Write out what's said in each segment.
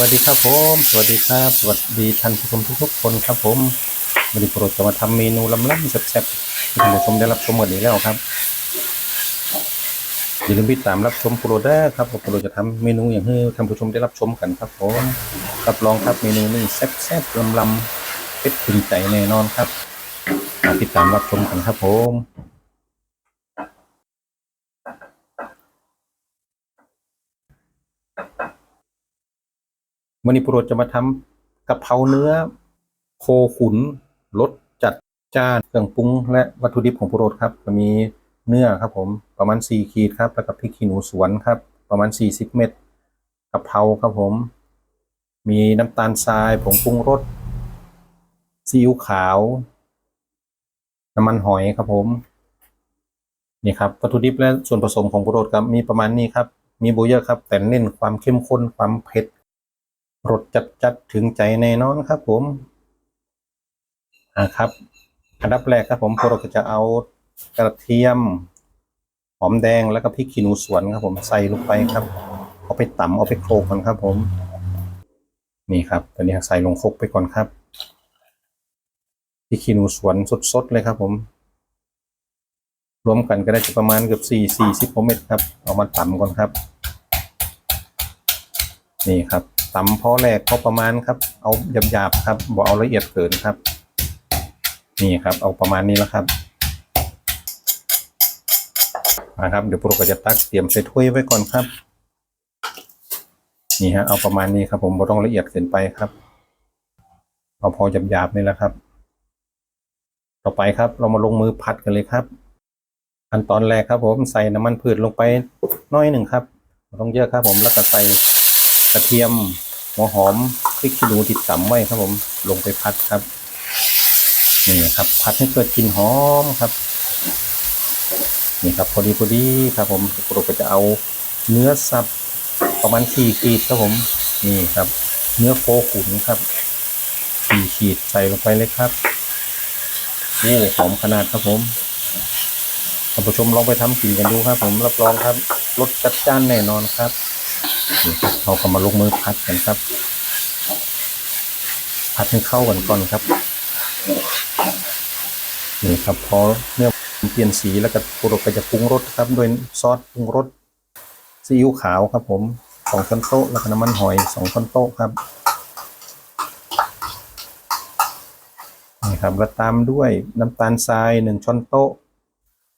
วัสดีครับผม สวัสดีครับ สวัสดีท่านผู้ชมทุกๆคนครับผมวันนี้โปรดจะมาทำเมนูล้ำแซ่บๆให้ท่านผู้ชมได้รับชมหมดนี้แล้วครับอย่าลืมติดตามรับชมโปรดได้ครับโปรดจะทำเมนูอย่างให้ท่านผู้ชมได้รับชมกันครับผมรับรองครับเมนูนี้แซ่บๆล้ำๆเป็ดถึงใจแน่นอนครับติดตามรับชมกันครับผม วันนี้โปรดจะมาทำกะเพราเนื้อโคขุนรสจัดจ้านเครื่องปรุงและวัตถุดิบของโรดครับจะมีเนื้อครับผมประมาณ 4 ขีดครับแล้วก็พริกขี้หนูสวนครับ ประมาณ 40 เม็ดกะเพราครับผม มีน้ำตาลทรายผงปรุงรสซีอิ๊วขาว น้ำมันหอยครับผมนี่ครับวัตถุดิบและส่วนผสมของโรดครับมีประมาณนี้ครับ มีโบเยอะครับ แต่เน้นความเข้มข้นความเผ็ด รสจัดจัดถึงใจแน่นอนครับ ผมอ่าครับอันดับแรกครับผมพวกเราก็จะเอากระเทียมหอมแดงแล้วก็พริกขี้หนูสวนครับ ผมใส่ลงไปครับเอาไปตำเอาไปโขลกก่อนครับ ผม นี่ครับตอนนี้ใส่ลงครกไปก่อนครับพริกขี้หนูสวนสดๆเลยครับ ผม รวมกันก็ได้จะประมาณเกือบสี่สี่สิบเม็ดครับ เอามาตำก่อนครับ นี่ครับ ตำพอแรกพอประมาณครับ เอาหยาบๆครับบ่เอาละเอียดเกินครับ นี่ครับ เอาประมาณนี้แล้วครับมาครับเดี๋ยวพวกเราก็จะตักเตรียมใส่ถ้วยไว้ก่อนครับ นี่ฮะเอาประมาณนี้ครับ ผมบ่ต้องละเอียดเกินไปครับ เอาพอหยาบๆนี่แหละครับ ต่อไปครับ เรามาลงมือผัดกันเลยครับขั้นตอนแรกครับ ผมใส่น้ำมันพืชลงไปน้อยหนึ่งครับต้องเยอะครับ ผมแล้วก็ใส่ กระเทียมหัวหอมพริกขี้หนูที่ตำไว้ครับผมลงไปพัดครับนี่ครับ พัดให้เกิดกลิ่นหอมครับ นี่ครับพอดีพอดีครับ ผมปรุก็จะเอาเนื้อสับประมาณสี่ขีดครับผมนี่ครับ เนื้อโคขุนครับสี่ขีดใส่ลงไปเลยครับโอ้หอมขนาดครับผมท่านผู้ชมลองไปทำกินกันดูครับ ผมรับรองครับรสจัดจ้านแน่นอนครับ เราก็มาลงมือพัดกันครับ พัดให้เข้ากันก่อนครับนี่ครับพอเนื้อเปลี่ยนสีแล้วก็ปรุงก็จะปรุงรสครับด้วยซอสปรุงรสซีอิ๊วขาวครับ ผมสองช้อนโต๊ะแล้วก็น้ำมันหอยสองช้อนโต๊ะครับนี่ครับแล้วตามด้วยน้ำตาลทรายหนึ่งช้อนโต๊ะ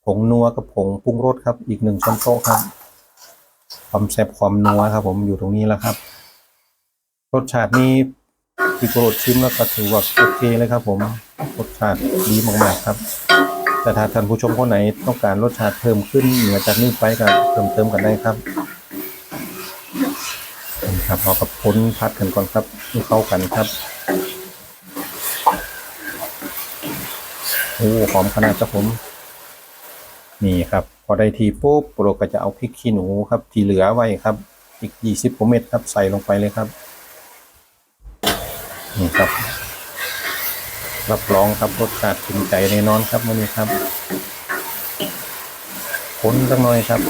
ผงนัวกับผงปรุงรสครับ อีกหนึ่งช้อนโต๊ะครับ ความแซ่บความนัวครับ ผมอยู่ตรงนี้แล้วครับ รสชาตินี้ที่โปรดชิมแล้วก็ถือว่าโอเคเลยครับ ผมรสชาติดีมากๆครับ แต่ถ้าท่านผู้ชมคนไหนต้องการรสชาติเพิ่มขึ้นเหนือจากนี้ไปก็เพิ่มเติมกันได้ครับนี่ครับเอากับพ้นพัดกันก่อนครับให้เข้ากันครับโอ้หอมขนาดครับผม นี่ครับ พอได้ทีปุ๊บโปรก็จะเอาพริกขี้หนูครับ ที่เหลือไว้ครับ อีกยี่สิบเม็ดครับใส่ลงไปเลยครับนี่ครับ รับรองครับรสชาติถึงใจแน่นอนครับวันนี้ครับคนสักหน่อยครับ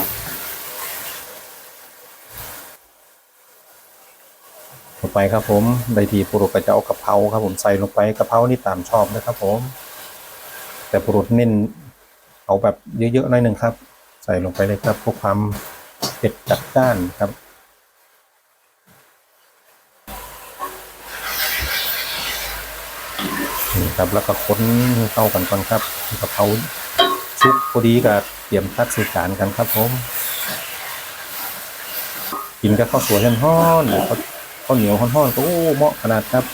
ต่อไปครับผมได้ทีโปรุก็จะเอากะเพราครับผมใส่ลงไปกะเพรานี่ตามชอบนะครับผม แต่โปรดเน้น เอาแบบเยอะๆหน่อยหนึ่งครับ ใส่ลงไปเลยครับเพื่อความเผ็ดจัดจ้านครับนี่ครับแล้วก็ค้นเข้ากันก่อนครับกะเพราชุกพอดีกับเตรียมทัดใส่จานกันครับผมกินกับข้าวสวยร้อนๆหรือข้าวข้าวเหนียวร้อนๆก็โอ้เหมาะขนาดครับ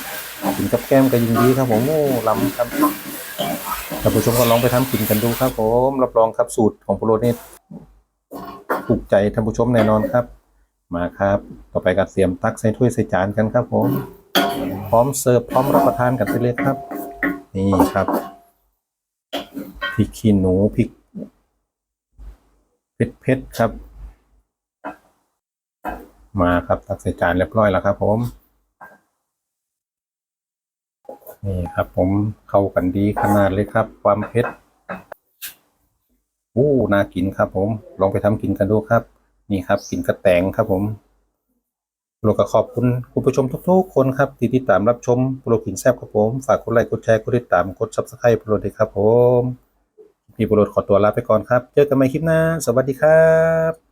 กินกับแก้มก็ยิ่งดีครับผมโอ้ล้ำครับ ท่านผู้ชมก็ลองไปทำกินกันดูครับผมรับรองครับสูตรของโปรโรนี่ถูกใจท่านผู้ชมแน่นอนครับ มาครับ ต่อไปก็เตรียมตักใส่ถ้วยใส่จานกันครับผมพร้อมเสิร์ฟพร้อมรับประทานกันไปเลยครับ นี่ครับพริกขี้หนูพริกเผ็ดเผ็ดครับ มาครับตักใส่จานเรียบร้อยแล้วครับผม นี่ครับ ผมเข้ากันดีขนาดเลยครับ ความเผ็ดอู้น่ากินครับ ผมลองไปทำกินกันดูครับ นี่ครับกินกระแตงครับ ผมโปรดก็ขอบคุณคุณผู้ชมทุกๆ คนครับที่ติดตามรับชมโปรดกินแซบครับผม ฝากกดไลค์กดแชร์กดติดตามกดซับสไครต์โปรดด้วยครับ ผมพี่โปรดขอตัวลาไปก่อนครับ เจอกันใหม่คลิปหน้า สวัสดีครับ